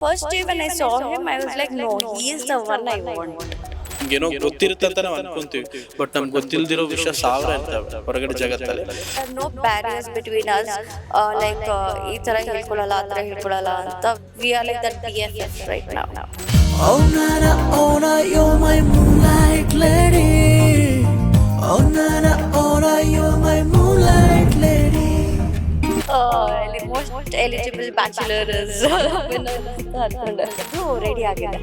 First day when I saw him, I was like, no, he is the one I want. ಏನೋ ಗೊತ್ತಿರುತ್ತೆ ಅಂತ ನಾವು ಅನ್ಕೊಂತೀವಿ but ನಮ್ಗೆ ಗೊತ್ತಿಲ್ದಿರೋ ವಿಷಯ ಸಾವಿರ ಇರ್ತವೆ ಹೊರಗಡೆ ಜಗತ್ತಲ್ಲಿ There are no barriers between us. Uh, like, uh, ಈ ಥರ ಹೇಳ್ಕೊಳಲ್ಲ ಆ ಥರ ಹೇಳ್ಕೊಳಲ್ಲ ಅಂತ we are like that B F F right ನಾವು Oh Nana, oh na, you're my moonlight lady. Oh Nana, oh na, you're my moonlight lady. Most eligible bachelor ಅನ್ಕೊಂಡೆ ready ಆಗಿದೆ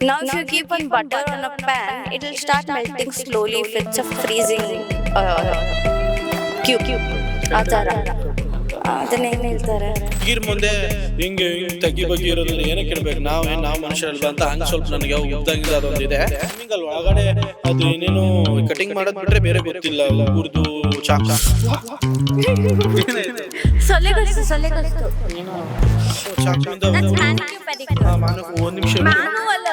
Now if you keep on butter on a pan, it will start melting slowly if it's a freezing uh, cube. ಆ ಥರ ಅದನ್ನ ಏನು ಹೇಳ್ತಾರೆ? ಮುಂದೆ ಹಿಂಗೆ ಹಿಂಗೆ ತಗ್ಗಿ ಬಗ್ಗೆ ಇರೋದ್ರಿಂದ ಏನಕ್ಕೆ ಇರ್ಬೇಕು ನಾವೇನ್ ನಾವು ಮನುಷ್ಯರಲ್ಲ ಅಂತ ಹಂಗ ಸ್ವಲ್ಪ ನನಗೆ ಉಬ್ದಂಗಿಲ್ಲ ಅದೊಂದು ಇದೆ ನಿಮ್ಗೆ ಅಲ್ಲಿ ಒಳಗಡೆ ಅದು ಏನೇನು ಕಟಿಂಗ್ ಮಾಡೋದ್ ಬಿಟ್ರೆ ಬೇರೆ ಗೊತ್ತಿಲ್ಲ ಹುರ್ದು ಚಾಕ. ಮಾನವ ಒಂದ್ ನಿಮಿಷ ನಾನು ಅಲ್ಲ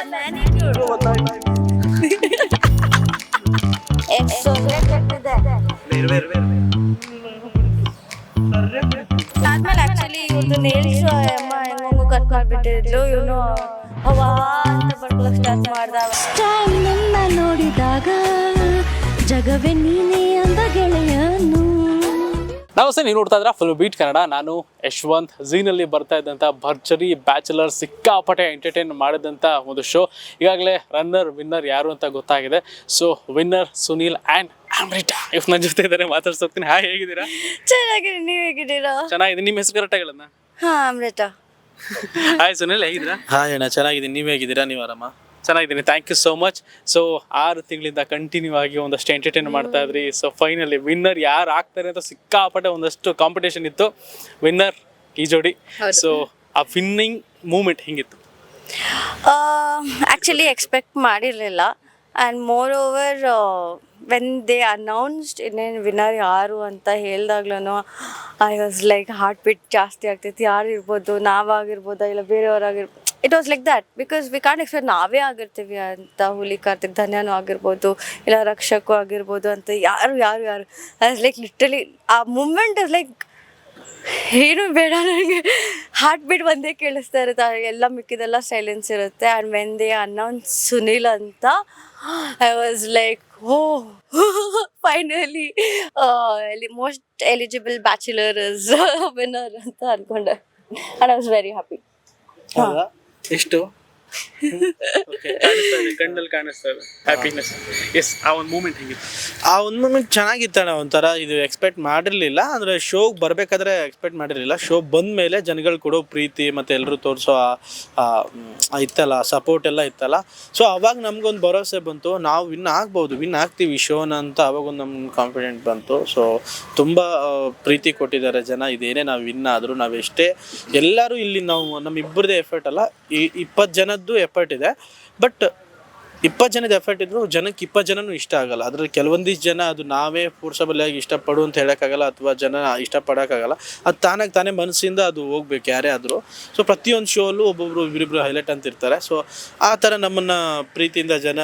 ನೇಲ್ಸ್ ಅಮ್ಮ ಹೆಂಗೋ ಕಟ್ ಮಾಡ್ಬಿಟ್ಟಿದ್ಲು ಇವನು ಹವಾ ಅಂತ ಬರ್ಕೊಳಕ್ ಸ್ಟಾರ್ಟ್ ಮಾಡ್ದ ನನ್ನ ನೋಡಿದಾಗ ಜಗವೇ ನೀನೇ ಅಂದ ಗೆಳೆಯನು. ನಮಸ್ತೆ ನೀವು ನೋಡ್ತಾ ಇದ್ರ ಫುಲ್ ಬೀಟ್ ಕನ್ನಡ. ನಾನು ಯಶವಂತ್ ಝೀನಲ್ಲಿ ಬರ್ತಾ ಇದ್ದಂಥ ಭರ್ಜರಿ ಬ್ಯಾಚುಲರ್ ಸಿಕ್ಕಾಪಟ್ಟೆ ಎಂಟರ್ಟೈನ್ ಮಾಡಿದಂಥ ಒಂದು ಶೋ ಈಗಾಗಲೇ ರನ್ನರ್ ವಿನ್ನರ್ ಯಾರು ಅಂತ ಗೊತ್ತಾಗಿದೆ. So winner Sunil and Amrita ಇವ್ ನನ್ನ ಜೊತೆ ಇದ್ದಾರೆ ಮಾತಾಡ್ಸೋಗ್ತೀನಿ ಹಾಯ್ ಹೇಗಿದ್ದೀರಾ? ಚೆನ್ನಾಗಿದೆ ನೀವು ಹೇಗಿದ್ದೀರಾ? ಚೆನ್ನಾಗಿದೆ ನಿಮ್ಮ ಹೆಸರು ಕರೆಕ್ಟ್ ಹೇಳೋಣ ಹಾ ಅಮೃತ. ಹಾಯ್ ಸುನಿಲ್ ಹೇಗಿದ್ದೀರಾ? ಹಾಯ್ ಅಣ್ಣ ಚೆನ್ನಾಗಿದ್ದೀನಿ. ನೀವು ಹೇಗಿದ್ದೀರಾ? ನೀವು ಆರಾಮ? ಚೆನ್ನಾಗಿದ್ದೀನಿ. Thank you so much so ಆರು ತಿಂಗಳಿಂದ ಕಂಟಿನ್ಯೂ ಆಗಿ ಒಂದಷ್ಟು ಎಂಟರ್ಟೈನ್ ಮಾಡ್ತಾ ಇದ್ರಿ. ಸೊ ಫೈನಲಿ ವಿನ್ನರ್ ಯಾರು ಆಗ್ತಾರೆ ಅಂತ ಸಿಕ್ಕಾಪಟ್ಟೆ ಒಂದಷ್ಟು ಕಾಂಪಿಟೇಷನ್ ಇತ್ತು. ವಿನ್ನರ್ ಈ ಜೋಡಿ. ಸೊ ಆ ವಿನ್ನಿಂಗ್ ಮೂಮೆಂಟ್ ಹಿಂಗಿತ್ತು? ಆ್ಯಕ್ಚುಲಿ ಎಕ್ಸ್ಪೆಕ್ಟ್ ಮಾಡಿರಲಿಲ್ಲ. And moreover when they announced ಇನ್ನೇನು ವಿನ್ನರ್ ಯಾರು ಅಂತ ಹೇಳಿದಾಗ್ಲೂ I was like heart beat ಜಾಸ್ತಿ ಆಗ್ತೈತಿ. ಯಾರು ಇರ್ಬೋದು, ನಾವಾಗಿರ್ಬೋದಾ, ಇಲ್ಲ ಬೇರೆಯವ್ರಾಗಿರ್ಬೋದು it was like that because we can't expect ನಾವೇ ಆಗಿರ್ತೀವಿ ಅಂತ ಹುಲಿ ಕಾರ್ತಿಕ್ ಧನ್ಯನೂ ಆಗಿರ್ಬೋದು, ಇಲ್ಲ ರಕ್ಷಕು ಆಗಿರ್ಬೋದು ಅಂತ ಯಾರು ಯಾರು ಯಾರು. ಲೈಕ್ ಲಿಟ್ರಲಿ ಆ ಮೂಮೆಂಟ್ ಇಸ್ ಲೈಕ್ ಏನು ಬೇಡ ನನಗೆ. ಹಾರ್ಟ್ ಬೀಟ್ ಒಂದೇ ಕೇಳಿಸ್ತಾ ಇರುತ್ತೆ. ಎಲ್ಲ ಮಿಕ್ಕಿದೆಲ್ಲ ಸೈಲೆನ್ಸ್ ಇರುತ್ತೆ. And when they announce Sunil ಅಂತ I was like oh finally most eligible bachelor is winner ಅಂತ ಅನ್ಕೊಂಡೆ. And I was very happy ಎಷ್ಟು? ಕಣ್ಣಲ್ಲಿ ಕಾಣಿಸ್ತಾ ಎಸ್ ಆ ಒಂದು ಮೂಮೆಂಟ್ ಆ ಒಂದು ಮೂಮೆಂಟ್ ಚೆನ್ನಾಗಿತ್ತಣ್ಣ ಒಂಥರ ಇದು ಎಕ್ಸ್ಪೆಕ್ಟ್ ಮಾಡಿರಲಿಲ್ಲ, ಅಂದರೆ ಶೋಗೆ ಬರಬೇಕಾದ್ರೆ ಎಕ್ಸ್ಪೆಕ್ಟ್ ಮಾಡಿರಲಿಲ್ಲ. ಶೋ ಬಂದ ಮೇಲೆ ಜನಗಳು ಕೊಡೋ ಪ್ರೀತಿ, ಮತ್ತು ಎಲ್ಲರೂ ತೋರಿಸೋ ಇತ್ತಲ್ಲ ಸಪೋರ್ಟ್ ಎಲ್ಲ ಇತ್ತಲ್ಲ. ಸೊ ಅವಾಗ ನಮ್ಗೊಂದು ಭರವಸೆ ಬಂತು, ನಾವು ವಿನ್ ಆಗ್ಬೋದು ವಿನ್ ಆಗ್ತೀವಿ ಶೋನ ಅಂತ ಅವಾಗೊಂದು ನಮ್ಗೆ ಕಾನ್ಫಿಡೆಂಟ್ ಬಂತು. ಸೊ ತುಂಬ ಪ್ರೀತಿ ಕೊಟ್ಟಿದ್ದಾರೆ ಜನ, ಇದೇನೇ ನಾವು ವಿನ್ ಆದರೂ ನಾವು ಎಷ್ಟೇ, ಎಲ್ಲರೂ ಇಲ್ಲಿ ನಾವು ನಮ್ಮ ಇಬ್ಬರದೇ ಎಫರ್ಟ್ ಅಲ್ಲ ಇಪ್ಪತ್ತು ಜನದ್ದು ಎಫರ್ಟ್ ಇದೆ. ಬಟ್ ಇಪ್ಪತ್ತು ಜನದ ಎಫರ್ಟ್ ಇದ್ರು ಜನಕ್ಕೆ ಇಪ್ಪತ್ತು ಜನನೂ ಇಷ್ಟ ಆಗಲ್ಲ. ಅದ್ರಲ್ಲಿ ಕೆಲವೊಂದಿಷ್ಟು ಜನ ಅದು ನಾವೇ ಫೋರ್ಸಬಲ್ ಆಗಿ ಇಷ್ಟಪಡು ಅಂತ ಹೇಳೋಕ್ಕಾಗಲ್ಲ ಅಥವಾ ಜನ ಇಷ್ಟಪಡೋಕ್ಕಾಗಲ್ಲ. ಅದು ತಾನಾಗಿ ತಾನೇ ಮನಸ್ಸಿಂದ ಅದು ಹೋಗ್ಬೇಕು ಯಾರೇ ಆದರೂ. ಸೊ ಪ್ರತಿಯೊಂದು ಶೋಲ್ಲೂ ಒಬ್ಬೊಬ್ರು ಇಬ್ಬರಿಬ್ರು ಹೈಲೈಟ್ ಅಂತ ಇರ್ತಾರೆ. ಸೊ ಆ ಥರ ನಮ್ಮನ್ನು ಪ್ರೀತಿಯಿಂದ ಜನ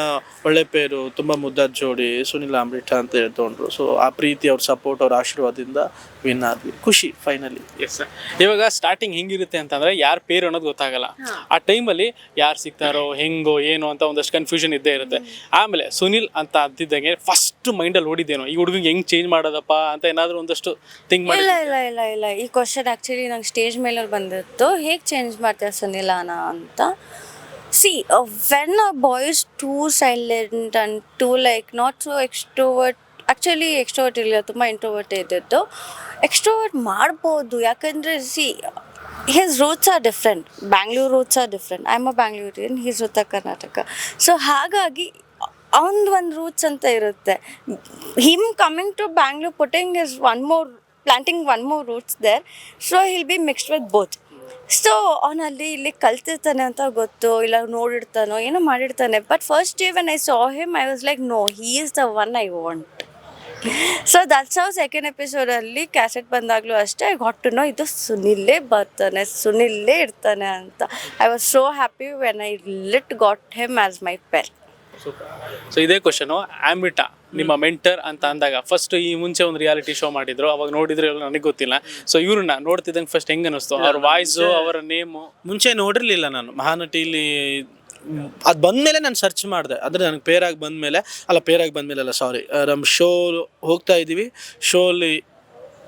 ಒಳ್ಳೆ ಪೇರು ತುಂಬ ಮುದ್ದಾದ ಜೋಡಿ ಸುನಿಲ್ ಅಮೃತ ಅಂತ ಹೇಳ್ತೊಂಡ್ರು. ಸೊ ಆ ಪ್ರೀತಿ, ಅವ್ರ ಸಪೋರ್ಟ್ ಅವ್ರ ಆಶೀರ್ವಾದದಿಂದ ವಿನ್ ಆದ್ವಿ. ಖುಷಿ ಫೈನಲಿ ಎಸ್ ಇವಾಗ ಸ್ಟಾರ್ಟಿಂಗ್ ಹೆಂಗಿರುತ್ತೆ ಅಂತಂದ್ರೆ ಯಾರ ಪೇರು ಅನ್ನೋದು ಗೊತ್ತಾಗಲ್ಲ. ಆ ಟೈಮಲ್ಲಿ ಯಾರು ಸಿಗ್ತಾರೋ ಹೆಂಗೋ ಏನೋ ಅಂತ ಒಂದಷ್ಟು ಕನ್ಫ್ಯೂಷನ್ ಇದ್ದೇ ಇರುತ್ತೆ. ಆಮೇಲೆ ಸುನಿಲ್ ಅಂತ ಅಂತಿದ್ದಂಗೆ ಫಸ್ಟ್ ಮೈಂಡಲ್ಲಿ ಓಡಿದ್ದೇನೋ. ಈ ಹುಡುಗಿಗೆ ಹೆಂಗ್ ಚೇಂಜ್ ಮಾಡೋದಪ್ಪ ಅಂತ ಏನಾದರೂ ಒಂದಷ್ಟು ಥಿಂಕ್ ಮಾಡಿ ಇಲ್ಲ ಇಲ್ಲ ಇಲ್ಲ ಇಲ್ಲ. ಈ ಕ್ವಶನ್ ಆ್ಯಕ್ಚುಲಿ ನಂಗೆ ಸ್ಟೇಜ್ ಮೇಲೆ ಬಂದಿತ್ತು. ಹೇಗೆ ಚೇಂಜ್ ಮಾಡ್ತಾರೆ ಸುನಿಲಾನ ಅಂತ. See when a boys too silent and too like not so extrovert actually extrovert ಇಲ್ಲ, ತುಂಬ ಇಂಟ್ರೋವರ್ಟ್ ಇದ್ದಿದ್ದು. ಎಕ್ಸ್ಟ್ರೋವರ್ಟ್ ಮಾಡ್ಬೋದು, ಯಾಕಂದರೆ see his roots are different Bangalore roots are different I am a Bangalorean his Uttara Karnataka so ಹಾಗಾಗಿ, ಅವನದು ಒಂದು roots ಅಂತ ಇರುತ್ತೆ. Him coming to Bangalore putting is one more planting one more roots there so he'll be mixed with both so ಅವನಲ್ಲಿ ಇಲ್ಲಿ ಕಲ್ತಿರ್ತಾನೆ ಅಂತ ಗೊತ್ತು, ಇಲ್ಲ ನೋಡಿರ್ತಾನೋ, ಏನೋ ಮಾಡಿರ್ತಾನೆ. But first day I saw him I was like no he is the one I want so that's how second ಎಪಿಸೋಡಲ್ಲಿ cassette ಬಂದಾಗಲೂ ಅಷ್ಟೇ ಗಾಟ್ ಟು ನೋ ಇದು ಸುನಿಲ್ಲೇ ಬರ್ತಾನೆ ಸುನಿಲ್ಲೇ ಇರ್ತಾನೆ ಅಂತ. I was so happy when I lit got him as my per super so ಇದೇ question ಆಮಿಟಾ ನಿಮ್ಮ mentor ಅಂತ ಅಂದಾಗ ಫಸ್ಟ್ ಈ ಮುಂಚೆ ಒಂದು ರಿಯಾಲಿಟಿ ಶೋ ಮಾಡಿದ್ರು ಅವಾಗ ನೋಡಿದ್ರೆ ನನಗೆ ಗೊತ್ತಿಲ್ಲ. ಸೊ ಇವ್ರನ್ನ ನೋಡ್ತಿದ್ದಂಗೆ ಫಸ್ಟ್ ಹೆಂಗ್ ಅನಿಸ್ತು? ಅವ್ರ ವಾಯ್ಸು ಅವರ ನೇಮು ಮುಂಚೆ ನೋಡಿರ್ಲಿಲ್ಲ ನಾನು. ಮಹಾನಟಿಲಿ ಅದು ಬಂದಮೇಲೆ ನಾನು ಸರ್ಚ್ ಮಾಡಿದೆ. ಅಂದರೆ ನನಗೆ ಪೇರಾಗಿ ಬಂದಮೇಲೆ, ಅಲ್ಲ ಪೇರಾಗಿ ಬಂದಮೇಲೆ ಅಲ್ಲ ಸಾರಿ ನಮ್ಮ ಶೋ ಹೋಗ್ತಾ ಇದ್ದೀವಿ ಶೋಲಿ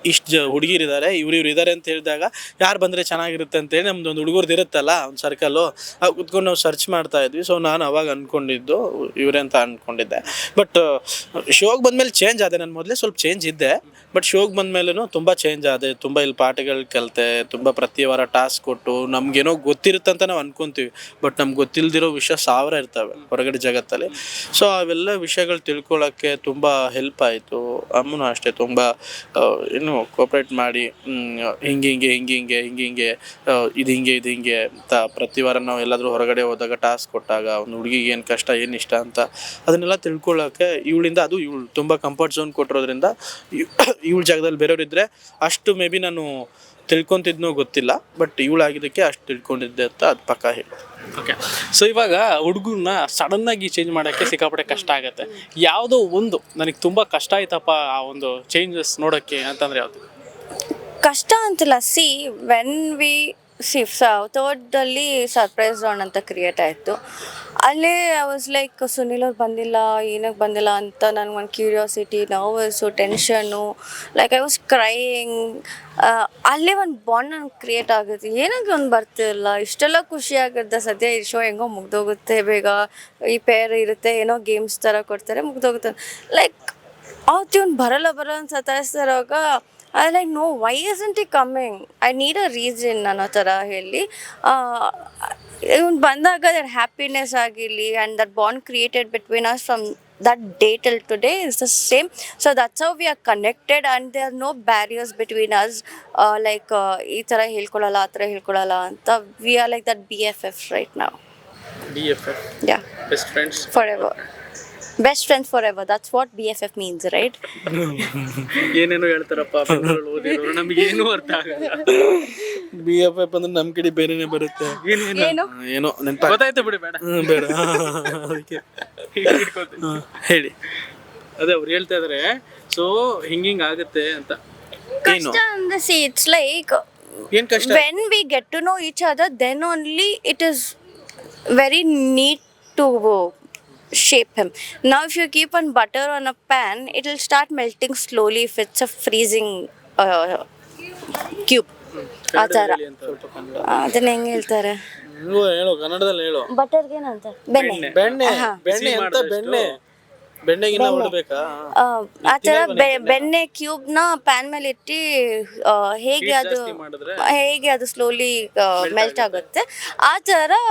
ಇಷ್ಟು ಜ ಹುಡುಗಿರಿದ್ದಾರೆ ಇವ್ರು ಇವ್ರು ಇದ್ದಾರೆ ಅಂತ ಹೇಳಿದಾಗ ಯಾರು ಬಂದರೆ ಚೆನ್ನಾಗಿರುತ್ತೆ ಅಂತೇಳಿ ನಮ್ದು ಒಂದು ಹುಡುಗರ್ದು ಇರುತ್ತಲ್ಲ ಒಂದು ಸರ್ಕಲ್ಲು ಆ ಕುತ್ಕೊಂಡು ನಾವು ಸರ್ಚ್ ಮಾಡ್ತಾ ಇದ್ವಿ. ಸೊ ನಾನು ಅವಾಗ ಅಂದ್ಕೊಂಡಿದ್ದು ಇವರೇ ಅಂತ ಅಂದ್ಕೊಂಡಿದ್ದೆ ಬಟ್ ಶೋಗೆ ಬಂದಮೇಲೆ ಚೇಂಜ್ ಆದೆ ನಾನು ಮೊದಲೇ ಸ್ವಲ್ಪ ಚೇಂಜ್ ಇದ್ದೆ. ಬಟ್ ಶೋಗೆ ಬಂದಮೇಲೂ ತುಂಬ ಚೇಂಜ್ ಆದೆ. ತುಂಬ ಇಲ್ಲಿ ಪಾಠಗಳು ಕಲಿತೆ ತುಂಬ ಪ್ರತಿ ವಾರ ಟಾಸ್ಕ್ ಕೊಟ್ಟು ನಮಗೇನೋ ಗೊತ್ತಿರುತ್ತೆ ಅಂತ ನಾವು ಅಂದ್ಕೊತೀವಿ ಬಟ್ ನಮ್ಗೆ ಗೊತ್ತಿಲ್ಲದಿರೋ ವಿಷಯ ಸಾವಿರ ಇರ್ತವೆ ಹೊರಗಡೆ ಜಗತ್ತಲ್ಲಿ. ಸೊ ಅವೆಲ್ಲ ವಿಷಯಗಳು ತಿಳ್ಕೊಳ್ಳೋಕ್ಕೆ ತುಂಬ ಹೆಲ್ಪ್ ಆಯಿತು. ಅಮ್ಮನೂ ಅಷ್ಟೇ ತುಂಬ ಆ, ಏನು ಕೋಪ್ರೇಟ್ ಮಾಡಿ ಹಿಂಗೆ ಹಿಂಗೆ ಹಿಂಗೆ ಹಿಂಗೆ ಹಿಂಗೆ ಹಿಂಗೆ ಇದು ಹಿಂಗೆ ಇದು ಹಿಂಗೆ ಅಂತ ಪ್ರತಿ ವಾರ ನಾವು ಎಲ್ಲಾದರೂ ಹೊರಗಡೆ ಹೋದಾಗ ಟಾಸ್ಕ್ ಕೊಟ್ಟಾಗ ಒಂದು ಹುಡುಗಿಗೆ ಏನು ಕಷ್ಟ, ಏನು ಇಷ್ಟ ಅಂತ ಅದನ್ನೆಲ್ಲ ತಿಳ್ಕೊಳ್ಳೋಕ್ಕೆ ಇವಳಿಂದ ಅದು ಇವಳು ತುಂಬ ಕಂಫರ್ಟ್ ಝೋನ್ ಕೊಟ್ಟಿರೋದ್ರಿಂದ ಇವಳ ಜಾಗದಲ್ಲಿ ಬೇರೆಯವರಿದ್ದರೆ ಅಷ್ಟು ಮೇ ಬಿ ನಾನು ತಿಳ್ಕೊತಿದ್ನೋ ಗೊತ್ತಿಲ್ಲ ಬಟ್ ಇವಳಾಗಿದ್ದಕ್ಕೆ ಅಷ್ಟು ತಿಳ್ಕೊಂಡಿದ್ದೆ ಅಂತ ಅದು ಪಕ್ಕ ಹೇಳಿ ಓಕೆ ಸೊ ಇವಾಗ ಹುಡುಗನ ಸಡನ್ ಆಗಿ ಚೇಂಜ್ ಮಾಡೋಕ್ಕೆ ಸಿಕ್ಕಾಪಟ್ಟೆ ಕಷ್ಟ ಆಗುತ್ತೆ. ಯಾವುದೋ ಒಂದು ನನಗೆ ತುಂಬ ಕಷ್ಟ ಆಯ್ತಪ್ಪ ಆ ಒಂದು ಚೇಂಜಸ್ ನೋಡೋಕ್ಕೆ ಅಂತಂದ್ರೆ ಯಾವುದು? ಕಷ್ಟ ಅಂತಿಲ್ಲ. ಸಿ ವೆನ್ ವಿ ಸಿ ತರ್ಡಲ್ಲಿ ಸರ್ಪ್ರೈಸ್ ರೌಂಡ್ ಅಂತ ಕ್ರಿಯೇಟ್ ಆಯಿತು. ಅಲ್ಲಿ ಐ ವಾಸ್ ಲೈಕ್ ಸುನಿಲ್ ಅವ್ರು ಬಂದಿಲ್ಲ, ಏನಕ್ಕೆ ಬಂದಿಲ್ಲ ಅಂತ ನನಗೆ ಒಂದು curiosity nervous tension like I was crying ಅಲ್ಲೇ ಒಂದು ಬಾಂಡ್ ನನಗೆ ಕ್ರಿಯೇಟ್ ಆಗುತ್ತೆ. ಏನಕ್ಕೆ ಒಂದು ಬರ್ತಿರಲ್ಲ ಇಷ್ಟೆಲ್ಲ ಖುಷಿ ಸದ್ಯ ಈ ಶೋ ಹೆಂಗೋ ಮುಗ್ದೋಗುತ್ತೆ. ಬೇಗ ಈ ಪೇರ್ ಇರುತ್ತೆ. ಏನೋ ಗೇಮ್ಸ್ ಥರ ಕೊಡ್ತಾರೆ, ಮುಗ್ದೋಗುತ್ತೆ. ಲೈಕ್ ಅವತ್ತು ಇವ್ನು ಬರಲ್ಲ ಬರಲ್ಲ ಅಂತ I like no why isn't he coming I need a reason ಅನ್ನೋ ಥರ ಹೇಳಿ. ಇವ್ನು ಬಂದಾಗ ದರ್ ಹ್ಯಾಪಿನೆಸ್ ಆಗಿರಲಿ and that bond created between us from that day till today is the same so that's how we are connected and they are no barriers between us like ಈ ಥರ ಹೇಳ್ಕೊಳಲ್ಲ ಆ ಥರ ಹೇಳ್ಕೊಳಲ್ಲ ಅಂತ we are like that B F F right ನಾವು B F F yeah best friend forever that's what B F F means right ಏನೇನೋ ಹೇಳ್ತಾರಪ್ಪ ನಮ್ಗೆ ಓದಿರೋರು ನಮಗೆ ಏನು ಅರ್ಥ ಆಗಲ್ಲ. ಬಿ ಎಫ್ ಎಫ್ ಅಂದ್ರೆ ನಮ್ಮ ಕಡೆ ಬೇರೆನೇ ಬರುತ್ತೆ. ಏನು? ಏನೋ ನೆನಪ ಗೊತ್ತಾಯ್ತು ಬಿಡಿ ಬೇಡ. ಬೇಡ. ಅದಕ್ಕೆ. ಹ್ಮ್, ಹೇಳಿ. ಅದೇ ಅವ್ರು ಹೇಳ್ತಾ ಇದಾರೆ ಸೊ ಹಿಂಗ್ ಹಿಂಗ್ ಆಗುತ್ತೆ ಅಂತ. ಏನು? ಕಷ್ಟ ಅಂದ್ರೆ ಸಿ ಇಟ್ಸ್ ಲೈಕ್ ಏನು ಕಷ್ಟ? when we get to know each other then only it is very neat to shape him. Now if you keep on butter on a pan it will start melting slowly if it's a freezing uh, cube. ಆ ಥರ ಅದನ್ನ ಹೆಂಗೆ ಹೇಳ್ತಾರೆ? ಹೇಳು ಕನ್ನಡದಲ್ಲಿ ಹೇಳು. ಬಟರ್ಗೆ ಏನಂತ? ಬೆಣ್ಣೆ. ಬೆಣ್ಣೆ. ಬೆಣ್ಣೆ ಅಂತ ಬೆಣ್ಣೆ. ಬೆಣ್ಣೆಗಿನ್ನ ಹೊಡ್ಬೇಕಾ? ಆ, ಆ ಥರ ಬೆ- ಬೆಣ್ಣೆ ಕ್ಯೂಬ್ನ ಪ್ಯಾನ್ ಮೇಲೆ ಇಟ್ಟು ಹೇಗೆ ಅದು ಹೇಗೆ ಅದು ಸ್ಲೋಲಿ ಮೆಲ್ಟ್ ಆಗುತ್ತೆ. ಆ ಥರ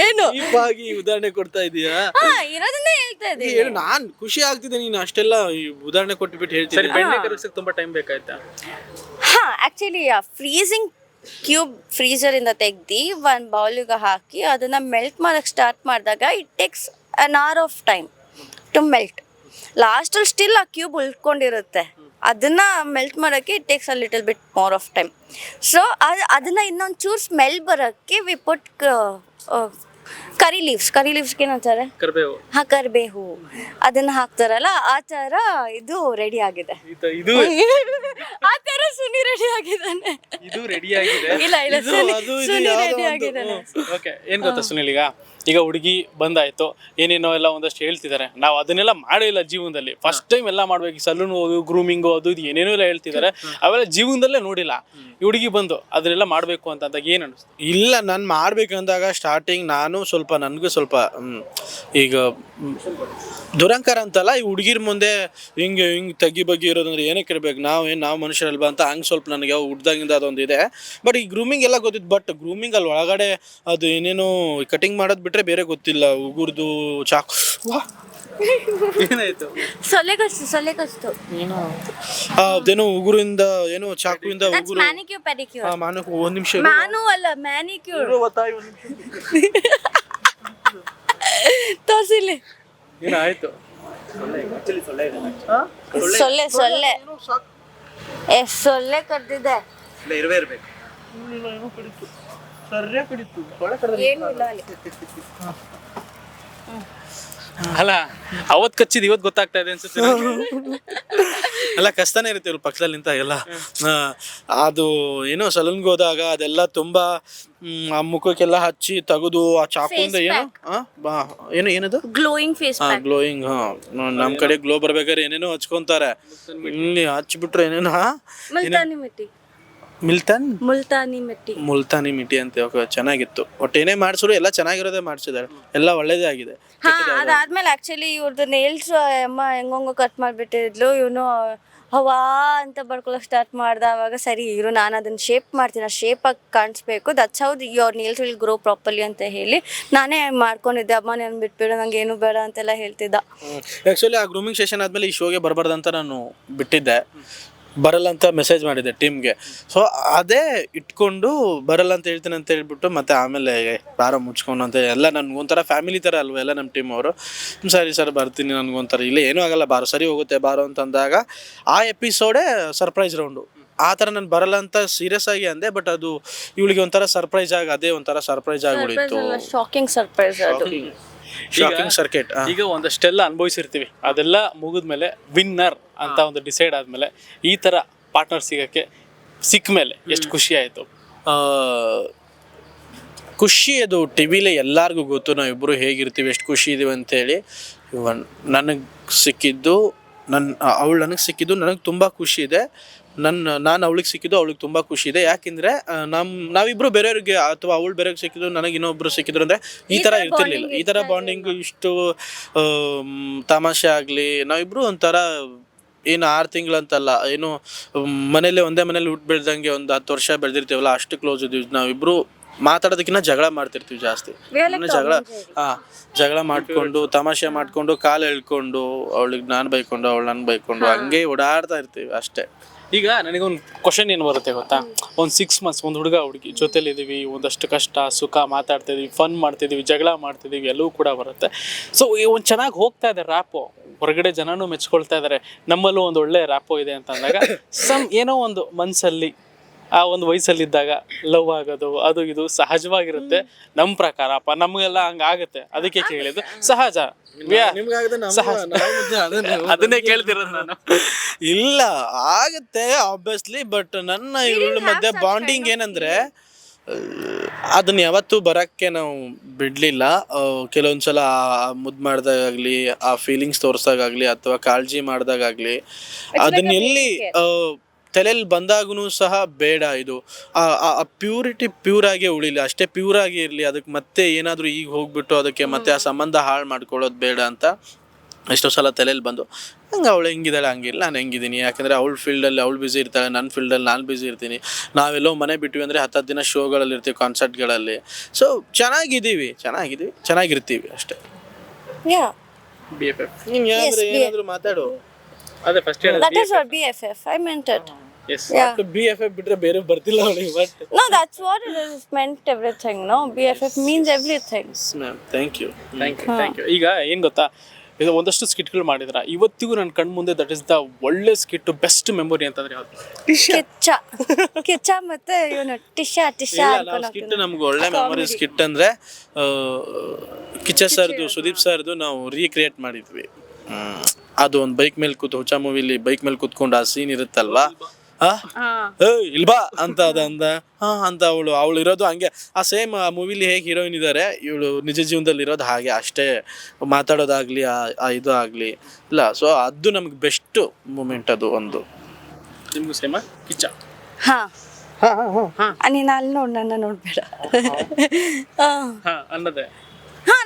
ಏನು? ಚೀಪಾಗಿ ಉದಾಹರಣೆ ಕೊಡ್ತಾ ಇದೀಯಾ? ಹಾ ಇರೋದನ್ನೇ ಹೇಳ್ತಾ ಇದ್ದೀನಿ ಹೇಳು ನಾನ್ ಖುಷಿ ಆಗ್ತಿದೆ ನೀನು ಅಷ್ಟೆಲ್ಲ ಈ ಉದಾಹರಣೆ ಕೊಟ್ಬಿಟ್ಟು ಸರಿ ಹೇಳ್ತೀನಿ ಬೆಣ್ಣೆ ಕರಗಿಸಕ್ಕೆ ತುಂಬಾ ಟೈಮ್ ಬೇಕಾಯ್ತಾ? ಹಾ ಆ್ಯಕ್ಚುಲಿ ಫ್ರೀಸಿಂಗ್ ಕ್ಯೂಬ್ ಫ್ರೀಸರಿಂದ ತೆಗ್ದು ಒಂದು ಬೌಲಿಗೆ ಹಾಕಿ ಅದನ್ನ ಮೆಲ್ಟ್ ಮಾಡೋಕ್ಕೆ ಸ್ಟಾರ್ಟ್ ಮಾಡಿದಾಗ it takes an hour of time to melt ಲಾಸ್ಟಲ್ಲಿ ಸ್ಟಿಲ್ ಆ ಕ್ಯೂಬ್ ಉಳ್ಕೊಂಡಿರುತ್ತೆ. ಅದನ್ನ ಮೆಲ್ಟ್ ಮಾಡೋಕ್ಕೆ it takes a little bit more of time so ಅದು ಅದನ್ನು ಇನ್ನೊಂದು ಚೂರು ಸ್ಮೆಲ್ ಬರೋಕ್ಕೆ we put curry leaves curry ಲೀವ್ಸ್ಗೆ ಏನಂತಾರೆ? ಹಾ ಕರಿಬೇವು. ಅದನ್ನ ಹಾಕ್ತಾರಲ್ಲ ಆ ಥರ ಇದು ರೆಡಿ ಆಗಿದೆ. ಆ ಥರ ಸುನಿ ರೆಡಿ ಆಗಿದ್ದಾನೆ. ಇದು ರೆಡಿ ಆಗಿದೆ. ಇಲ್ಲ ಇಲ್ಲ ಸುನಿ ರೆಡಿ ಆಗಿದ್ದಾನೆ. ಓಕೆ ಏನು ಗೊತ್ತಾ ಸುನಿಲ್ ಈಗ? ಈಗ ಹುಡುಗಿ ಬಂದಾಯ್ತು ಏನೇನೋ ಎಲ್ಲ ಒಂದಷ್ಟು ಹೇಳ್ತಿದ್ದಾರೆ ನಾವು ಅದನ್ನೆಲ್ಲ ಮಾಡಿಲ್ಲ ಜೀವನದಲ್ಲಿ. ಫಸ್ಟ್ ಟೈಮ್ ಎಲ್ಲ ಮಾಡ್ಬೇಕು. ಸಲೂನ್ ಹೋದು ಗ್ರೂಮಿಂಗು ಅದು ಇದು ಏನೇನೋ ಎಲ್ಲ ಹೇಳ್ತಿದ್ದಾರೆ ಅವೆಲ್ಲ ಜೀವನದಲ್ಲೇ ನೋಡಿಲ್ಲ. ಈ ಹುಡುಗಿ ಬಂದು ಅದನ್ನೆಲ್ಲ ಮಾಡಬೇಕು ಅಂತ ಅಂದಾಗ ಏನು ಅನಿಸ್ತು ಇಲ್ಲ ನಾನು ಮಾಡ್ಬೇಕಂದಾಗ ಸ್ಟಾರ್ಟಿಂಗ್ ನಾನು ಸ್ವಲ್ಪ ನನಗೂ ಸ್ವಲ್ಪ ಹ್ಮ್, ಈಗ ಹ್ಮ್, ದುರಂಕಾರ ಅಂತಲ್ಲ ಈ ಹುಡುಗಿರ್ ಮುಂದೆ ಹಿಂಗೆ ಹಿಂಗೆ ತಗ್ಗಿ ಬಗ್ಗೆ ಇರೋದಂದ್ರೆ ಏನಕ್ಕೆ ಇರ್ಬೇಕು? ನಾವು ಏನು ನಾವು ಮನುಷ್ಯರಲ್ವಾ ಅಂತ ಹಂಗೆ ಸ್ವಲ್ಪ ನನಗೆ ಹುಡ್ದಾಗಿಂದ ಅದೊಂದು ಇದೆ. ಬಟ್ ಈ ಗ್ರೂಮಿಂಗ್ ಎಲ್ಲ ಗೊತ್ತಿತ್ತು. ಬಟ್ ಗ್ರೂಮಿಂಗ್ ಅಲ್ಲಿ ಒಳಗಡೆ ಅದು ಏನೇನು ಕಟಿಂಗ್ ಮಾಡೋದು ಬಿಟ್ರೆ ಬೇರೆ ಗೊತ್ತಿಲ್ಲ ಉಗುರ್ದು ಚಾಕು. ಏನಾಯ್ತು? ಸೊಳ್ಳೆ ಅದೇನೋ ಉಗುರಿಂದ ಏನೋ ಚಾಕುವಿಂದ ಉಗುರು. ಮ್ಯಾನಿಕ್ಯೂರ್ ಒಂದ್ ನಿಮಿಷ ನಾನು ಅಲ್ಲ ಮ್ಯಾನಿಕ್ಯೂರ್ ತೋರಿಸಿಲ್ಲಿ. ಏನಾಯ್ತು? ಸೊಳ್ಳೆ ಸೊಳ್ಳೆ ಎ ಸೊಳ್ಳೆ ಏನು ಇಲ್ಲ ಅಲ್ಲಿ. ಅಲ್ಲ ಅವತ್ ಕಚ್ಚಿದ್ ಇವತ್ ಗೊತ್ತಾಗ್ತಾ ಇದೆ ಅನ್ಸುತ್ತೆ ಅಲ್ಲ ಕಷ್ಟನೇ ಇರುತ್ತೆ ಇವ್ರ ಪಕ್ಕದಲ್ಲಿ ನಿಂತ ಎಲ್ಲ. ಅದು ಏನೋ ಸಲೂನ್ಗೆ ಹೋದಾಗ ಅದೆಲ್ಲ ತುಂಬಾ ಮ್, ಆ ಮುಖಕ್ಕೆಲ್ಲ ಹಚ್ಚಿ ತೆಗೆದು ಆ ಚಾಕುಯಿಂದ ಏನು ಆ, ಬಾ ಏನು ಏನದು? ಗ್ಲೋಯಿಂಗ್ ಫೇಸ್ ಹಾ ಗ್ಲೋಯಿಂಗ್ ಹಾ. ನಮ್ ಕಡೆ ಗ್ಲೋ ಬರ್ಬೇಕಾದ್ರೆ ಏನೇನೋ ಹಚ್ಕೊಂತಾರೆ. ಇಲ್ಲಿ ಹಚ್ಬಿಟ್ರೆ ಏನೇನೋ ಹಾ? ಮುಲ್ತಾನಿ ಮಿಟ್ಟಿ. ಮಿಲ್ತನ್? ಮುಲ್ತಾನಿ ಮಿಟ್ಟಿ. ಮುಲ್ತಾನಿ ಮಿಟಿ ಅಂತ ಓಕೆ ಚೆನ್ನಾಗಿತ್ತು. ಒಟ್ಟು ಏನೇ ಮಾಡಿಸಿದ್ರು ಎಲ್ಲ ಚೆನ್ನಾಗಿರೋದೇ ಮಾಡಿಸಿದ್ದಾರೆ. ಎಲ್ಲ ಒಳ್ಳೇದೇ ಆಗಿದೆ. ಹಾ ಅದಾದ್ಮೇಲೆ ಆಕ್ಚುಲಿ ಇವ್ರದ್ದು ನೇಲ್ಸ್ ಅಮ್ಮ ಹೆಂಗೋ ಕಟ್ ಮಾಡ್ಬಿಟ್ಟಿದ್ಲು. ಇವನು ಹವಾ ಅಂತ ಬರ್ಕೊಳಕ್ ಸ್ಟಾರ್ಟ್ ಮಾಡ್ದ. ಅವಾಗ ಸರಿ ಇರು ನಾನು ಅದನ್ನ ಶೇಪ್ ಮಾಡ್ತೀನಿ. ಆ ಶೇಪ್ ಆಗಿ ಕಾಣಿಸ್ಬೇಕು. ದಟ್ಸ್ ಹೌದು ಅವ್ರ ನೇಲ್ಸ್ ವಿಲ್ ಗ್ರೋ ಪ್ರಾಪರ್ಲಿ ಅಂತ ಹೇಳಿ ನಾನೇ ಮಾಡ್ಕೊಂಡಿದ್ದೆ. ಅಮ್ಮ ನಾನು ಬಿಟ್ಬಿಡು ನಂಗೆ ಏನು ಬೇಡ ಅಂತೆಲ್ಲ ಹೇಳ್ತಿದ್ದ. ಆಕ್ಚುಲಿ ಆ ಗ್ರೂಮಿಂಗ್ ಸೆಷನ್ ಆದ್ಮೇಲೆ ಈ ಶೋಗೆ ಬರಬಾರ್ದಂತ ನಾನು ಬಿಟ್ಟಿದ್ದೆ. ಬರಲ್ಲ ಅಂತ ಮೆಸೇಜ್ ಮಾಡಿದೆ ಟೀಮ್ಗೆ ಸೊ ಅದೇ ಇಟ್ಕೊಂಡು ಬರಲ್ಲ ಅಂತ ಹೇಳ್ತೀನಿ ಅಂತ ಹೇಳ್ಬಿಟ್ಟು ಮತ್ತೆ ಆಮೇಲೆ ಬಾರ ಮುಚ್ಕೊಂಡು ಅಂತ ಎಲ್ಲ ನನಗೊಂಥರ ಫ್ಯಾಮಿಲಿ ಥರ ಅಲ್ವ ಎಲ್ಲ ನಮ್ಮ ಟೀಮ್ ಅವರು. ಸರಿ ಸರ್ ಬರ್ತೀನಿ ನನಗೊಂಥರ ಇಲ್ಲ ಏನೂ ಆಗಲ್ಲ ಬಾರೋ ಸರಿ ಹೋಗುತ್ತೆ ಬಾರೋ ಅಂತ ಅಂದಾಗ ಆ ಎಪಿಸೋಡೇ ಸರ್ಪ್ರೈಸ್ ರೌಂಡು ಆ ಥರ ನಾನು ಬರಲ್ಲ ಅಂತ ಸೀರಿಯಸ್ ಆಗಿ ಅಂದೆ ಬಟ್ ಅದು ಇವಳಿಗೆ ಒಂಥರ ಸರ್ಪ್ರೈಸ್ ಆಗಿ ಅದೇ ಒಂಥರ ಸರ್ಪ್ರೈಸ್ ಆಗಿ ಉಳಿತು. ಶಾಕಿಂಗ್ ಸರ್ಪ್ರೈಸ್ ಅದು. ಶಾಕಿಂಗ್ ಸರ್ಕಿಟ್ ಈಗ ಒಂದಷ್ಟೆಲ್ಲ ಅನುಭವಿಸಿರ್ತೀವಿ. ಅದೆಲ್ಲ ಮುಗಿದ್ಮೇಲೆ ವಿನ್ನರ್ ಅಂತ ಒಂದು ಡಿಸೈಡ್ ಆದ್ಮೇಲೆ ಈ ತರ ಪಾರ್ಟ್ನರ್ ಸಿಗಕ್ಕೆ ಸಿಕ್ಕ ಮೇಲೆ ಎಷ್ಟು ಖುಷಿ ಆಯ್ತು? ಖುಷಿ ಅದು ಟಿ ವಿಲಿ ಎಲ್ಲರಿಗೂ ಗೊತ್ತು ನಾವಿಬ್ಬರು ಹೇಗಿರ್ತೀವಿ ಎಷ್ಟು ಖುಷಿ ಇದೀವಿ ಅಂತೇಳಿ. ನನಗೆ ಸಿಕ್ಕಿದ್ದು ನನ್ನ ಅವಳು ನನಗೆ ಸಿಕ್ಕಿದ್ದು ನನಗೆ ತುಂಬ ಖುಷಿ ಇದೆ. ನನ್ನ ನಾನು ಅವಳಿಗೆ ಸಿಕ್ಕಿದ್ದು ಅವಳಿಗೆ ತುಂಬ ಖುಷಿ ಇದೆ. ಯಾಕೆಂದರೆ ನಮ್ಮ ನಾವಿಬ್ಬರು ಬೇರೆಯವ್ರಿಗೆ ಅಥವಾ ಅವಳು ಬೇರೆಯವ್ರಿಗೆ ಸಿಕ್ಕಿದ್ರು ನನಗೆ ಇನ್ನೊಬ್ರು ಸಿಕ್ಕಿದ್ರು ಅಂದರೆ ಈ ಥರ ಇರ್ತಿರ್ಲಿಲ್ಲ. ಈ ಥರ ಬಾಂಡಿಂಗು ಇಷ್ಟು ತಮಾಷೆ ಆಗಲಿ ನಾವಿಬ್ಬರು ಒಂಥರ ಏನು ಆರು ತಿಂಗಳಂತಲ್ಲ ಏನು ಮನೇಲಿ ಒಂದೇ ಮನೇಲಿ ಹುಟ್ಟು ಬೆಳ್ದಂಗೆ ಒಂದು ಹತ್ತು ವರ್ಷ ಬೆಳೆದಿರ್ತೀವಲ್ಲ ಅಷ್ಟು ಕ್ಲೋಸ್ ಇದ್ದೀವಿ ನಾವಿಬ್ರು ಮಾತಾಡೋದಕ್ಕಿಂತ ಜಗಳ ಮಾಡ್ತಿರ್ತೀವಿ ಜಾಸ್ತಿ. ಜಗಳ ಹಾ ಜಗಳ ಮಾಡ್ಕೊಂಡು ತಮಾಷೆ ಮಾಡ್ಕೊಂಡು ಕಾಲು ಎಳ್ಕೊಂಡು ಅವಳಿಗೆ ನಾನು ಬೈಕೊಂಡು ಅವಳು ನಾನು ಬೈಕೊಂಡು ಹಂಗೆ ಓಡಾಡ್ತಾ ಇರ್ತೀವಿ ಅಷ್ಟೇ. ಈಗ ನನಗೊಂದು ಕ್ವಶನ್ ಏನು ಬರುತ್ತೆ ಗೊತ್ತಾ? ಒಂದು ಸಿಕ್ಸ್ ಮಂತ್ಸ್ ಒಂದು ಹುಡುಗ, ಹುಡುಗಿ ಜೊತೆಲಿ ಇದೀವಿ ಒಂದಷ್ಟು ಕಷ್ಟ, ಸುಖ ಮಾತಾಡ್ತಾ ಇದೀವಿ ಫನ್ ಮಾಡ್ತಿದೀವಿ, ಜಗಳ ಮಾಡ್ತಿದೀವಿ, ಎಲ್ಲವೂ ಕೂಡ ಬರುತ್ತೆ. ಸೊ ಒಂದು ಚೆನ್ನಾಗಿ ಹೋಗ್ತಾ ಇದೆ ರ್ಯಾಪು ಹೊರಗಡೆ ಜನನೂ ಮೆಚ್ಕೊಳ್ತಾ ಇದ್ದಾರೆ ನಮ್ಮಲ್ಲೂ ಒಂದು ಒಳ್ಳೆ ರ್ಯಾಪೋ ಇದೆ ಅಂತ ಅಂದಾಗ ಸಮ್ ಏನೋ ಒಂದು ಮನ್ಸಲ್ಲಿ ಆ ಒಂದು ವಯಸ್ಸಲ್ಲಿದ್ದಾಗ ಲವ್ ಆಗೋದು ಅದು ಇದು ಸಹಜವಾಗಿರುತ್ತೆ. ನಮ್ಮ ಪ್ರಕಾರ ಅಪ್ಪ ನಮಗೆಲ್ಲ ಹಂಗಾಗುತ್ತೆ ಅದಕ್ಕೆ ಕೇಳಿದ್ದು ಸಹಜ. ಅದನ್ನೇ ಕೇಳ್ತಿರೋದು ನಾನು. ಇಲ್ಲ ಆಗತ್ತೆ ಆಬ್ವಿಯಸ್ಲಿ ಬಟ್ ನನ್ನ ಇವಳ ಮಧ್ಯೆ ಬಾಂಡಿಂಗ್ ಏನಂದ್ರೆ ಅದನ್ನ ಯಾವತ್ತೂ ಬರಕ್ಕೆ ನಾವು ಬಿಡ್ಲಿಲ್ಲ. ಕೆಲವೊಂದ್ಸಲ ಮುದ್ದು ಮಾಡ್ದಾಗಲಿ ಆ ಫೀಲಿಂಗ್ಸ್ ತೋರ್ಸಾಗಲಿ ಅಥವಾ ಕಾಳಜಿ ಮಾಡ್ದಾಗಲಿ ಅದನ್ನ ಎಲ್ಲಿ ತಲೆಯಲ್ಲಿ ಬಂದಾಗೂ ಸಹ ಬೇಡ ಇದು. ಆ ಪ್ಯೂರಿಟಿ ಪ್ಯೂರ್ ಆಗಿ ಉಳಿಲಿ ಅಷ್ಟೇ ಪ್ಯೂರ್ ಆಗಿ ಇರಲಿ ಅದಕ್ಕೆ ಮತ್ತೆ ಏನಾದರೂ ಈಗ ಹೋಗ್ಬಿಟ್ಟು ಅದಕ್ಕೆ ಮತ್ತೆ ಆ ಸಂಬಂಧ ಹಾಳು ಮಾಡ್ಕೊಳ್ಳೋದು ಬೇಡ ಅಂತ ಎಷ್ಟೋ ಸಲ ತಲೆಯಲ್ಲಿ ಬಂದು ಹಂಗೆ ಅವಳು ಹೆಂಗಿದ್ದಾಳೆ ಹಂಗಿಲ್ಲ ನಾನು ಹೆಂಗಿದ್ದೀನಿ ಯಾಕಂದರೆ ಅವಳ ಫೀಲ್ಡಲ್ಲಿ ಅವಳು ಬ್ಯುಸಿ ಇರ್ತಾಳೆ ನನ್ನ ಫೀಲ್ಡಲ್ಲಿ ನಾನು ಬ್ಯುಸಿ ಇರ್ತೀನಿ ನಾವೆಲ್ಲೋ ಮನೆ ಬಿಟ್ವಿ ಅಂದರೆ ಹತ್ತತ್ತು ದಿನ ಶೋಗಳಲ್ಲಿ ಇರ್ತೀವಿ ಕಾನ್ಸರ್ಟ್ಗಳಲ್ಲಿ ಸೊ ಚೆನ್ನಾಗಿದ್ದೀವಿ ಚೆನ್ನಾಗಿದ್ದೀವಿ ಚೆನ್ನಾಗಿರ್ತೀವಿ ಅಷ್ಟೇ. ಯಾ ಬಿ ಎಫ್ ಎಫ್ ನೀನು ಯಾವ್ದಾರು ಏನಾದರೂ ಮಾತಾಡು. ಅದೇ first B F F I meant it's B F F ಬಿಟ್ರೆ ಬೇರೆ ಬರ್ತಿಲ್ಲ ಅವಳಿಗೆ but No, that's what it is. Meant everything, no? BFF means everything. Ma'am thank you thank you thank you ಈಗ ಏನು ಗೊತ್ತಾ? ಇದು ಒಂದಷ್ಟು ಸ್ಕಿಟ್ಗಳು ಮಾಡಿದ್ರ? ಇವತ್ತಿಗೂ ನನ್ನ ಕಣ್ ಮುಂದೆ ದಟ್ ಇಸ್ ದ ಒಳ್ಳೆ ಸ್ಕಿಟ್ ಬೆಸ್ಟ್ ಮೆಮೊರಿ ಅಂತಂದ್ರೆ ಯಾವ್ದು? ಕಿಚ್ಚ. ಕಿಚ್ಚ ಮತ್ತೆ ಇವನು ಟಿಶಾ ಟಿಶ ಅನ್ಕೊಂಡು ಸ್ಕಿಟ್ ನಮ್ಗೆ ಒಳ್ಳೆ ಮೆಮೊರಿ ಸ್ಕಿಟ್ ಅಂದ್ರೆ ಆ, ಕಿಚ್ಚ ಸರ್ದು ಸುದೀಪ್ ಸರ್ದು ನಾವು ರೀಕ್ರಿಯೇಟ್ ಮಾಡಿದ್ವಿ. ಹ್ಮ್. ಅದು ಒಂದು ಬೈಕ್ ಮೇಲೆ ಕೂತು ಹುಚ್ಚ ಮೂವಿಲಿ ಬೈಕ್ ಮೇಲೆ ಕೂತ್ಕೊಂಡು ಆ ಸೀನ್ ಇರುತ್ತಲ್ವಾ? ಆ? ಏ ಇಲ್ಬಾ ಅಂತ ಅದ ಅಂದ. ಹಾ ಅಂತ ಅವಳು ಅವಳು ಇರೋದು ಹಂಗೆ. ಆ ಸೇಮ್ ಆ ಮೂವಿಲಿ ಹೇಗೆ ಹೀರೋಯಿನ್ ಇದ್ದಾರೆ ಇವಳು ನಿಜ ಜೀವನದಲ್ಲಿ ಇರೋದು ಹಾಗೆ ಅಷ್ಟೇ ಮಾತಾಡೋದಾಗ್ಲಿ ಆ ಆ ಇದು ಆಗ್ಲಿ. ಇಲ್ಲ ಸೊ ಅದು ನಮ್ಗೆ ಬೆಸ್ಟ್ ಮೂಮೆಂಟ್ ಅದು ಒಂದು. ನಿಮ್ಗೂ ಸೇಮ ಕಿಚ್ಚ. ಹಾ. ನೀನು ಅಲ್ಲಿ ನೋಡ್ ನನ್ನ ನೋಡ್ಬೇಡ. ಹಾ ಅನ್ನೋದೇ ಹಾ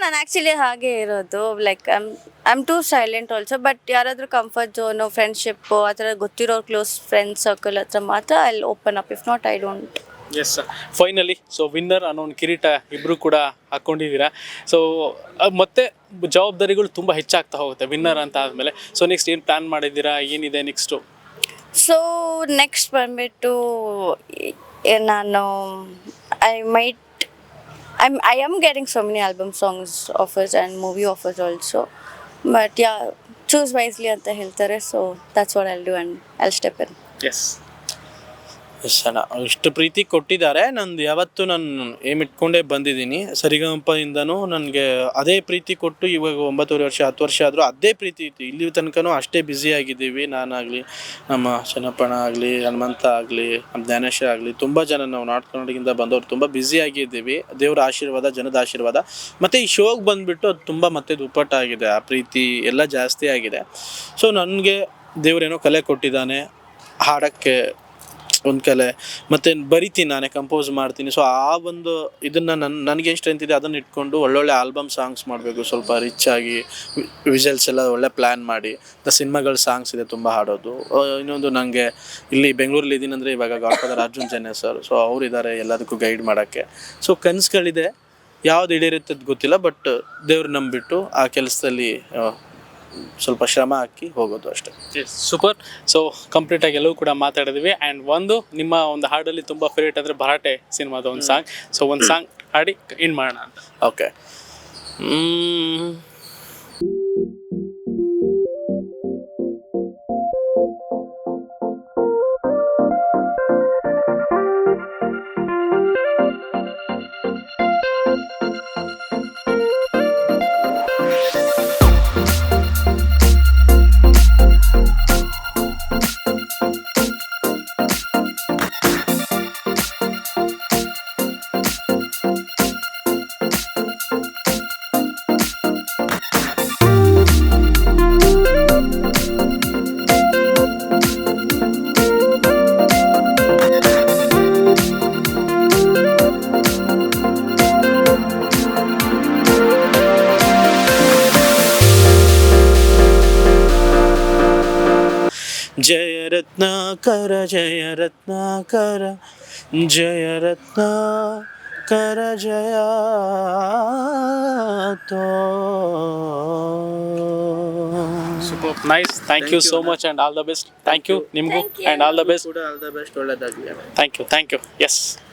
ನಾನು ಆ್ಯಕ್ಚುಲಿ ಹಾಗೆ ಇರೋದು like I'm I'm too silent also but ಯಾರಾದರೂ ಕಂಫರ್ಟ್ ಝೋನು ಫ್ರೆಂಡ್ಶಿಪ್ಪು ಆ ಥರ ಗೊತ್ತಿರೋ ಕ್ಲೋಸ್ ಫ್ರೆಂಡ್ ಸರ್ಕಲ್ ಹತ್ರ ಮಾತ್ರ I open up if not I don't yes finally so winner ಅನ್ನೋ ಒಂದು ಕಿರೀಟ ಇಬ್ಬರು ಕೂಡ ಹಾಕ್ಕೊಂಡಿದ್ದೀರಾ ಸೊ ಮತ್ತೆ ಜವಾಬ್ದಾರಿಗಳು ತುಂಬ ಹೆಚ್ಚಾಗ್ತಾ ಹೋಗುತ್ತೆ ವಿನ್ನರ್ ಅಂತ ಆದಮೇಲೆ. ಸೊ ನೆಕ್ಸ್ಟ್ ಏನು ಪ್ಲ್ಯಾನ್ ಮಾಡಿದ್ದೀರಾ? ಏನಿದೆ ನೆಕ್ಸ್ಟು ಸೊ ನೆಕ್ಸ್ಟ್ ಬಂದ್ಬಿಟ್ಟು ನಾನು I might I'm I am getting so many album songs offers and movie offers also, but yeah, choose wisely at the Hiltare. So that's what I'll do, and I'll step in. Yes. Yes ಇಷ್ಟು ಪ್ರೀತಿ ಕೊಟ್ಟಿದ್ದಾರೆ. ನಂದು ಯಾವತ್ತೂ ನಾನು aim ಇಟ್ಕೊಂಡೇ ಬಂದಿದ್ದೀನಿ. ಸರಿಗಮಪದಿಂದನೂ ನನಗೆ ಅದೇ ಪ್ರೀತಿ ಕೊಟ್ಟು ಇವಾಗ ಒಂಬತ್ತೂವರೆ ವರ್ಷ, ಹತ್ತು ವರ್ಷ ಆದರೂ ಅದೇ ಪ್ರೀತಿ ಇತ್ತು. ಇಲ್ಲಿ ತನಕನೂ ಅಷ್ಟೇ ಬ್ಯುಸಿ ಆಗಿದ್ದೀವಿ. ನಾನಾಗಲಿ, ನಮ್ಮ ಚನ್ನಪ್ಪಣ ಆಗಲಿ, ಹನುಮಂತ ಆಗಲಿ, ನಮ್ಮ ಆಗಲಿ, ತುಂಬ ಜನ ನಾವು ನಾರ್ತ್ ಕರ್ನಾಟಕದಿಂದ ಬಂದವರು ತುಂಬ ಬ್ಯುಸಿ ಆಗಿದ್ದೀವಿ. ದೇವರ ಆಶೀರ್ವಾದ, ಜನದ ಆಶೀರ್ವಾದ. ಮತ್ತು ಈ ಶೋಗೆ ಬಂದುಬಿಟ್ಟು ಅದು ತುಂಬ ಮತ್ತೆ ದುಪ್ಪಟ್ಟಾಗಿದೆ. ಆ ಪ್ರೀತಿ ಎಲ್ಲ ಜಾಸ್ತಿ ಆಗಿದೆ. ಸೊ ನನಗೆ ದೇವರೇನೋ ಕಲೆ ಕೊಟ್ಟಿದ್ದಾನೆ. ಹಾಡೋಕ್ಕೆ ಒಂದು ಕಲೆ, ಮತ್ತು ಬರಿತೀನಿ ನಾನೇ ಕಂಪೋಸ್ ಮಾಡ್ತೀನಿ. ಸೊ ಆ ಒಂದು ಇದನ್ನು ನನ್ನ ನನಗೆ ಸ್ಟ್ರೆಂತ್ ಇದೆ, ಅದನ್ನು ಇಟ್ಕೊಂಡು ಒಳ್ಳೊಳ್ಳೆ ಆಲ್ಬಮ್ ಸಾಂಗ್ಸ್ ಮಾಡಬೇಕು, ಸ್ವಲ್ಪ ರಿಚ್ ಆಗಿ ವಿಜಲ್ಸ್ ಎಲ್ಲ ಒಳ್ಳೆ ಪ್ಲ್ಯಾನ್ ಮಾಡಿ. ಸಿನಿಮಾಗಳ ಸಾಂಗ್ಸ್ ಇದೆ, ತುಂಬ ಹಾಡೋದು. ಇನ್ನೊಂದು ನನಗೆ ಇಲ್ಲಿ ಬೆಂಗಳೂರಲ್ಲಿ ಇದ್ದೀನಿ ಅಂದರೆ ಇವಾಗ ಗಾಡ್ಫಾದರ್ ಅರ್ಜುನ್ ಜನ ಸರ್ ಸೊ ಅವರಿದ್ದಾರೆ ಎಲ್ಲದಕ್ಕೂ ಗೈಡ್ ಮಾಡೋಕ್ಕೆ. ಸೊ ಕನಸುಗಳಿದೆ, ಯಾವ್ದು ಈಡೇರುತ್ತೆ ಗೊತ್ತಿಲ್ಲ ಬಟ್ ದೇವ್ರು ನಂಬಿಟ್ಟು ಆ ಕೆಲಸದಲ್ಲಿ ಸ್ವಲ್ಪ ಶ್ರಮ ಹಾಕಿ ಹೋಗೋದು ಅಷ್ಟೇ. ಸೂಪರ್ ಸೊ ಕಂಪ್ಲೀಟ್ ಆಗಿ ಎಲ್ಲವೂ ಕೂಡ ಮಾತಾಡಿದ್ವಿ. ಆ್ಯಂಡ್ ಒಂದು ನಿಮ್ಮ ಒಂದು ಹಾಡಲ್ಲಿ ತುಂಬ ಫೇವ್ರೇಟ್ ಅಂದರೆ ಭರಾಟೆ ಸಿನಿಮಾದ ಒಂದು ಸಾಂಗ್ ಸೊ ಒಂದು ಸಾಂಗ್ ಹಾಡಿ ಇನ್ ಮಾಡೋಣ ಅಂತ. ಓಕೆ ರತ್ನಾಕರ ಜಯ ರತ್ನಾಕರ ಜಯ ರತ್ನಾಕರ ಜಯ ತೋ. Super nice thank you so much and all the best thank you ನಿಮಗೂ ಆ್ಯಂಡ್ ಆಲ್ ದ ಬೆಸ್ಟ್ ಕೂಡ all the best ಒಳ್ಳೆದಾಗಲಿ thank you thank you yes